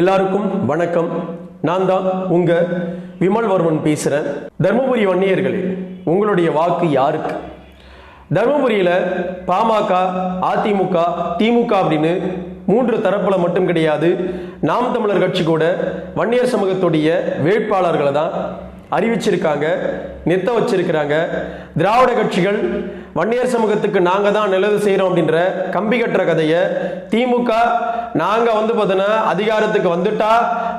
எல்லாருக்கும் வணக்கம். நான் தான் உங்க விமல் வர்மன் பேசுறேன். தர்மபுரி வன்னியர்களே உங்களுடைய வாக்கு யாருக்கு? தருமபுரியில் பாமக அதிமுக திமுக அப்படின்னு மூன்று தரப்பில் மட்டும் கிடையாது நாம் தமிழர் கட்சி கூட வன்னியர் சமூகத்துடைய வேட்பாளர்களை தான் அறிவிச்சிருக்காங்க நிறுத்த வச்சிருக்கிறாங்க. திராவிட கட்சிகள் வன்னியர் சமூகத்துக்கு நாங்கள் தான் நல்லது செய்கிறோம் அப்படின்ற கம்பி கட்டுற கதையை திமுக நாங்கள் வந்து பார்த்தீங்கன்னா அதிகாரத்துக்கு வந்துட்டா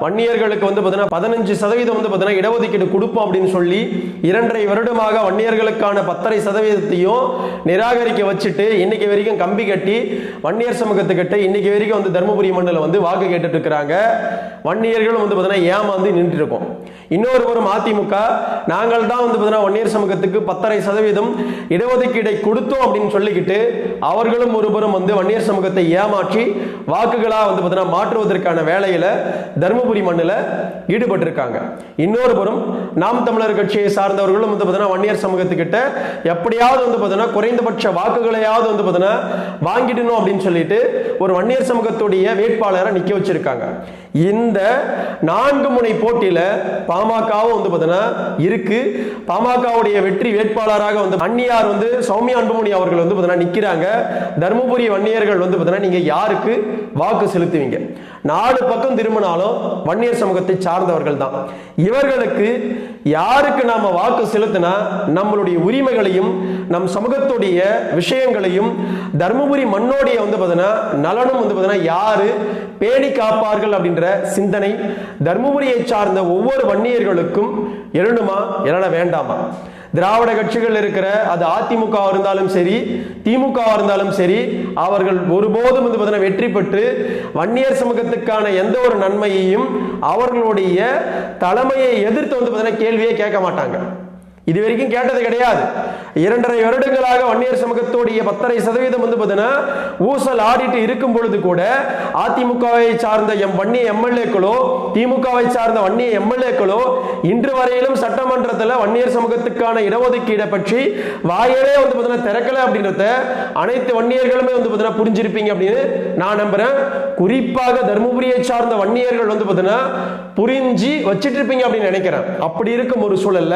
வன்னியர்களுக்கு வந்து பார்த்தீங்கன்னா பதினஞ்சு சதவீதம் வந்து பார்த்தீங்கன்னா இடஒதுக்கீடு கொடுப்போம் அப்படின்னு சொல்லி இரண்டரை வருடமாக வன்னியர்களுக்கான பத்தரை சதவீதத்தையும் நிராகரிக்க வச்சுட்டு இன்னைக்கு வரைக்கும் கம்பி கட்டி வன்னியர் சமூகத்துக்கிட்ட இன்னைக்கு வரைக்கும் வந்து தருமபுரி மண்டலம் வந்து வாக்கு கேட்டுட்டு இருக்கிறாங்க. வன்னியர்களும் வந்து பார்த்தீங்கன்னா ஏமாந்து நின்று இருக்கோம். இன்னொரு ஒரு அதிமுக நாங்கள் தான் வந்து பார்த்தீங்கன்னா வன்னியர் சமூகத்துக்கு பத்தரை சதவீதம் இடஒதுக்கீடு கொடுத்தோம் அப்படின்னு சொல்லிக்கிட்டு அவர்களும் ஒருபுறம் வந்து வன்னியர் சமூகத்தை ஏமாற்றி வாக்குகளாக வந்து பார்த்தீங்கன்னா மாற்றுவதற்கான வேலையில தருமபுரி மண்ணில் ஈடுபட்டிருக்காங்க. இன்னொரு புறம் நாம் தமிழர் கட்சியை சார்ந்தவர்களும் வந்து பார்த்தீங்கன்னா வன்னியர் சமூகத்துக்கிட்ட எப்படியாவது வந்து பார்த்தீங்கன்னா குறைந்தபட்ச வாக்குகளையாவது வந்து பார்த்தீங்கன்னா வாங்கிடணும் அப்படின்னு சொல்லிட்டு ஒரு வன்னியர் சமூகத்துடைய வேட்பாளரை நிக்க வச்சிருக்காங்க. இந்த நான்கு முனை போட்டியில பாமகவும் வந்து பார்த்தீங்கன்னா இருக்கு. பாமகவுடைய வெற்றி வேட்பாளராக வந்து அன்னியார் வந்து சௌமியா அன்புமணி அவர்கள் வந்து பார்த்தீங்கன்னா நிற்கிறாங்க தருமபுரி வன்னியர்கள் வந்து பார்த்தீங்கன்னா நீங்கள் யாருக்கு வாக்கு செலுத்துவீங்க? நாலு பக்கம் திரும்பினாலும் வன்னியர் சமூகத்தை சார்ந்தவர்கள் தான். இவர்களுக்கு யாருக்கு நாம வாக்கு செலுத்தினா நம்மளுடைய உரிமைகளையும் நம் சமூகத்துடைய விஷயங்களையும் தருமபுரி மண்ணோடைய வந்து பார்த்தீங்கன்னா நலனும் வந்து பார்த்தீங்கன்னா யாரு பேணி காப்பார்கள் அப்படின்ற சிந்தனை தருமபுரியை சார்ந்த ஒவ்வொரு வன்னியர்களுக்கும் எழணுமா? எழ வேண்டாமா? திராவிட கட்சிகள் இருக்கிற அது அதிமுக இருந்தாலும் சரி திமுக இருந்தாலும் சரி அவர்கள் ஒருபோதும் வந்து பார்த்தீங்கன்னா வெற்றி பெற்று வன்னியர் சமூகத்துக்கான எந்த ஒரு நன்மையையும் அவர்களுடைய தலைமையை எதிர்த்து வந்து பார்த்தீங்கன்னா கேள்வியே கேட்க மாட்டாங்க. இது வரைக்கும் கேட்டது கிடையாது. இரண்டரை வருடங்களாக வன்னியர் சமூகத்தோடைய பத்தரை சதவீதம் வந்து பார்த்தீங்கன்னா ஊசல் ஆடிட்டு இருக்கும் பொழுது கூட அதிமுகவை சார்ந்த எம் வன்னிய எம்எல்ஏக்களோ திமுகவை சார்ந்த வன்னிய எம்எல்ஏக்களோ இன்று வரையிலும் சட்டமன்றத்தில் வன்னியர் சமூகத்துக்கான இடஒதுக்கீடை பற்றி வாயிலே வந்து பார்த்தீங்கன்னா திறக்கல அப்படின்றத அனைத்து வன்னியர்களுமே வந்து பார்த்தீங்கன்னா புரிஞ்சிருப்பீங்க அப்படின்னு நான் நம்புறேன். குறிப்பாக தருமபுரியை சார்ந்த வன்னியர்கள் வந்து பார்த்தீங்கன்னா புரிஞ்சு வச்சிட்டு இருப்பீங்க அப்படின்னு நினைக்கிறேன். அப்படி இருக்கும் ஒரு சூழல்ல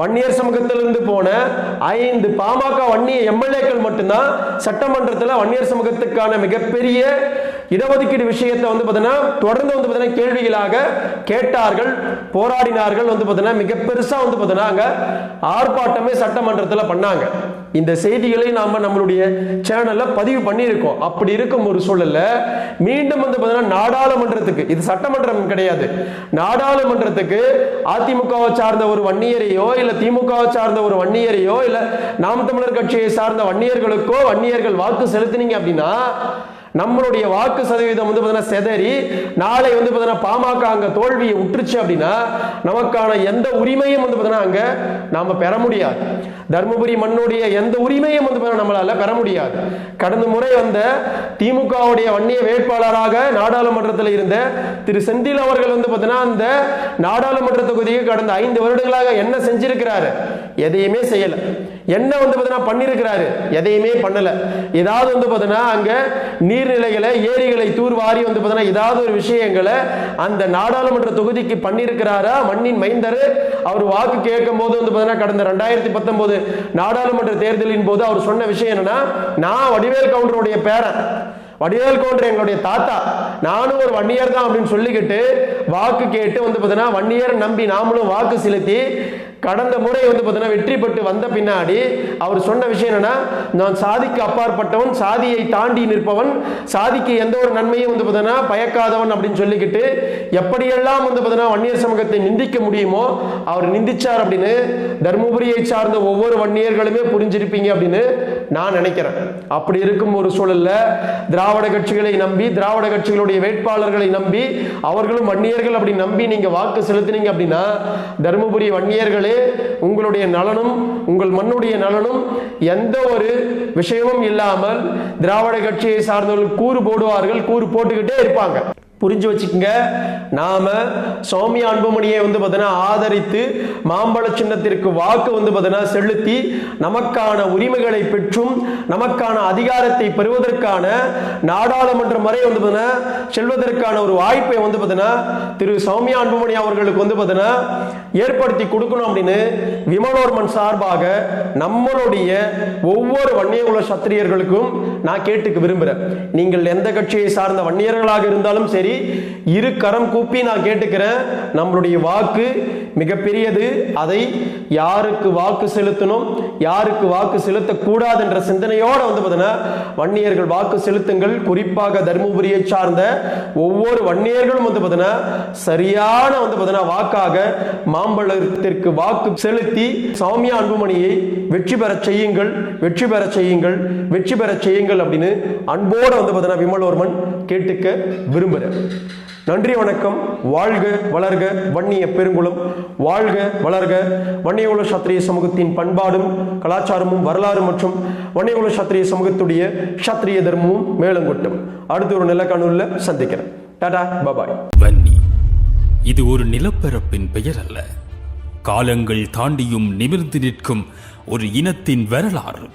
வன்னி வன்னியர் சமூகத்திலிருந்து போன ஐந்து பாமக வன்னிய எம்எல்ஏக்கள் மட்டும்தான் சட்டமன்றத்தில் வன்னியர் சமூகத்துக்கான மிகப்பெரிய இடஒதுக்கீடு விஷயத்தை வந்து பார்த்தீங்கன்னா தொடர்ந்து வந்து பார்த்தீங்கன்னா கேள்விகளாக கேட்டார்கள் போராடினார்கள் வந்து பார்த்தீங்கன்னா மிக பெருசாக வந்து பார்த்தீங்கன்னா அங்க ஆர்ப்பாட்டமே சட்டமன்றத்தில் பண்ணாங்க. இந்த செய்திகளை நாம நம்மளுடைய சேனல்ல பதிவு பண்ணியிருக்கோம். அப்படி இருக்கும் ஒரு சூழல்ல மீண்டும் வந்து பார்த்தீங்கன்னா நாடாளுமன்றத்துக்கு இது சட்டமன்றம் கிடையாது. நாடாளுமன்றத்துக்கு அதிமுகவை சார்ந்த ஒரு வன்னியரையோ இல்ல திமுகவை சார்ந்த ஒரு வன்னியரையோ இல்ல நாம் தமிழர் கட்சியை சார்ந்த வன்னியர்களுக்கோ வன்னியர்கள் வாக்கு செலுத்தினீங்க அப்படின்னா நம்மளுடைய வாக்கு சதவீதம் வந்து பார்த்தீங்கன்னா செதறி நாளை வந்து பார்த்தீங்கன்னா பாமக அங்க தோல்வியை உற்றுச்சு அப்படின்னா நமக்கான எந்த உரிமையும் வந்து பார்த்தீங்கன்னா அங்க நாம பெற முடியாது. தர்மபுரி மண்ணுடைய எந்த உரிமையும் வந்து நம்மளால பெற முடியாது. கடந்த முறை வந்த திமுகவுடைய வன்னிய வேட்பாளராக நாடாளுமன்றத்தில் இருந்த திரு செந்தில் அவர்கள் வந்து பார்த்தீங்கன்னா அந்த நாடாளுமன்ற தொகுதிக்கு கடந்த ஐந்து வருடங்களாக என்ன செஞ்சிருக்கிறாரு? எதையுமே செய்யல. என்ன வந்து பார்த்தீங்கன்னா பண்ணிருக்கிறாரு? எதையுமே பண்ணல. ஏதாவது வந்து பார்த்தீங்கன்னா அங்க நீர்நிலைகளை ஏரிகளை தூர்வாரி வந்து பார்த்தீங்கன்னா ஏதாவது ஒரு விஷயங்களை அந்த நாடாளுமன்ற தொகுதிக்கு பண்ணியிருக்கிறாரா மண்ணின் மைந்தர். அவர் வாக்கு கேட்கும் போது வந்து பார்த்தீங்கன்னா கடந்த ரெண்டாயிரத்தி பத்தொன்பது நாடாளுமன்ற தேர்தலின் போது அவர் சொன்ன விஷயம் என்னன்னா நான் வடிவேல் கவுண்டருடைய பேரன். வடிவேல் கவுண்டர் எங்களுடைய தாத்தா. நானும் ஒரு வன்னியர் தான் அப்படின்னு சொல்லிக்கிட்டு வாக்கு கேட்டு வந்து பார்த்தீங்கன்னா வன்னியர் நம்பி நாமளும் வாக்கு செலுத்தி கடந்த முறை வந்து பார்த்தீங்கன்னா வெற்றி பெற்று வந்த பின்னாடி அவர் சொன்ன விஷயம் என்னன்னா நான் சாதிக்கு அப்பாற்பட்டவன் சாதியை தாண்டி நிற்பவன் சாதிக்கு எந்த ஒரு நன்மையும் வந்து பார்த்தீங்கன்னா பயக்காதவன் அப்படின்னு சொல்லிக்கிட்டு எப்படியெல்லாம் வந்து பார்த்தீங்கன்னா வன்னியர் சமூகத்தை நிந்திக்க முடியுமோ அவர் நிந்திச்சார் அப்படின்னு தருமபுரியை சார்ந்த ஒவ்வொரு வன்னியர்களுமே புரிஞ்சிருப்பீங்க அப்படின்னு நான் நினைக்கிறேன். அப்படி இருக்கும் ஒரு சூழல்ல திராவிட கட்சிகளை நம்பி திராவிட கட்சிகளுடைய வேட்பாளர்களை நம்பி அவர்களும் வன்னியர்கள் அப்படி நம்பி நீங்க வாக்கு செலுத்தினீங்க அப்படின்னா தருமபுரி வன்னியர்களே உங்களுடைய நலனும் உங்கள் மண்ணுடைய நலனும் எந்த ஒரு விஷயமும் இல்லாமல் திராவிட கட்சியை சார்ந்தவர்கள் கூறு போடுவார்கள் கூறு போட்டுக்கிட்டே இருப்பாங்க. புரிஞ்சு வச்சுக்கோங்க. நாம சௌமியா அன்புமணியை வந்து பார்த்தீங்கன்னா ஆதரித்து மாம்பழ சின்னத்திற்கு வாக்கு வந்து பார்த்தீங்கன்னா செலுத்தி நமக்கான உரிமைகளை பெற்றும் நமக்கான அதிகாரத்தை பெறுவதற்கான நாடாளுமன்ற முறை வந்து பார்த்தீங்கன்னா செல்வதற்கான ஒரு வாய்ப்பை வந்து பார்த்தீங்கன்னா திரு சௌமியா அன்புமணி அவர்களுக்கு வந்து பார்த்தீங்கன்னா ஏற்படுத்தி கொடுக்கணும் அப்படின்னு விமலோர்மன் சார்பாக நம்மளுடைய ஒவ்வொரு வன்னியகுல சத்திரியர்களுக்கும் நான் கேட்டுக்க விரும்புகிறேன் நீங்கள் எந்த கட்சியை சார்ந்த வன்னியர்களாக இருந்தாலும் சரி இரு கரம் கூப்பி நான் கேட்டுக்கிறேன். நம்மளுடைய வாக்கு மிகப்பெரியது. அதை யாருக்கு வாக்கு செலுத்தணும்? யாருக்கு வாக்கு செலுத்தக்கூடாது என்ற சிந்தனையோடு வந்து பார்த்தீங்கன்னா வன்னியர்கள் வாக்கு செலுத்துங்கள். குறிப்பாக தருமபுரியை சார்ந்த ஒவ்வொரு வன்னியர்களும் வந்து பார்த்தீங்கன்னா சரியான வந்து பார்த்தீங்கன்னா வாக்காக மாம்பழத்திற்கு வாக்கு செலுத்தி சௌமியா அன்புமணியை வெற்றி பெற செய்யுங்கள் வெற்றி பெற செய்யுங்கள் வெற்றி பெற செய்யுங்கள் அப்படின்னு அன்போடு வந்து பார்த்தீங்கன்னா விமலோர்மன் கேட்டுக்க விரும்புகிறேன் நன்றி வணக்கம். வாழ்க வளர்க வன்னிய பெருங்குளம். வாழ்க வளர்க. வன்னியகுல சத்திரிய சமூகத்தின் பண்பாடும் கலாச்சாரமும் வரலாறு மற்றும் வன்னியகுல சத்திரிய சமூகத்துடைய சத்திரிய தர்மமும் மேலங்கொட்டும். அடுத்த ஒரு நிலக்கணுல சந்திக்கிறேன். Ta-ta bye. வன்னி. இது ஒரு நிலப்பரப்பின் பெயர் அல்ல காலங்கள் தாண்டியும் நிமிர்ந்து நிற்கும் ஒரு இனத்தின் வரலாறு.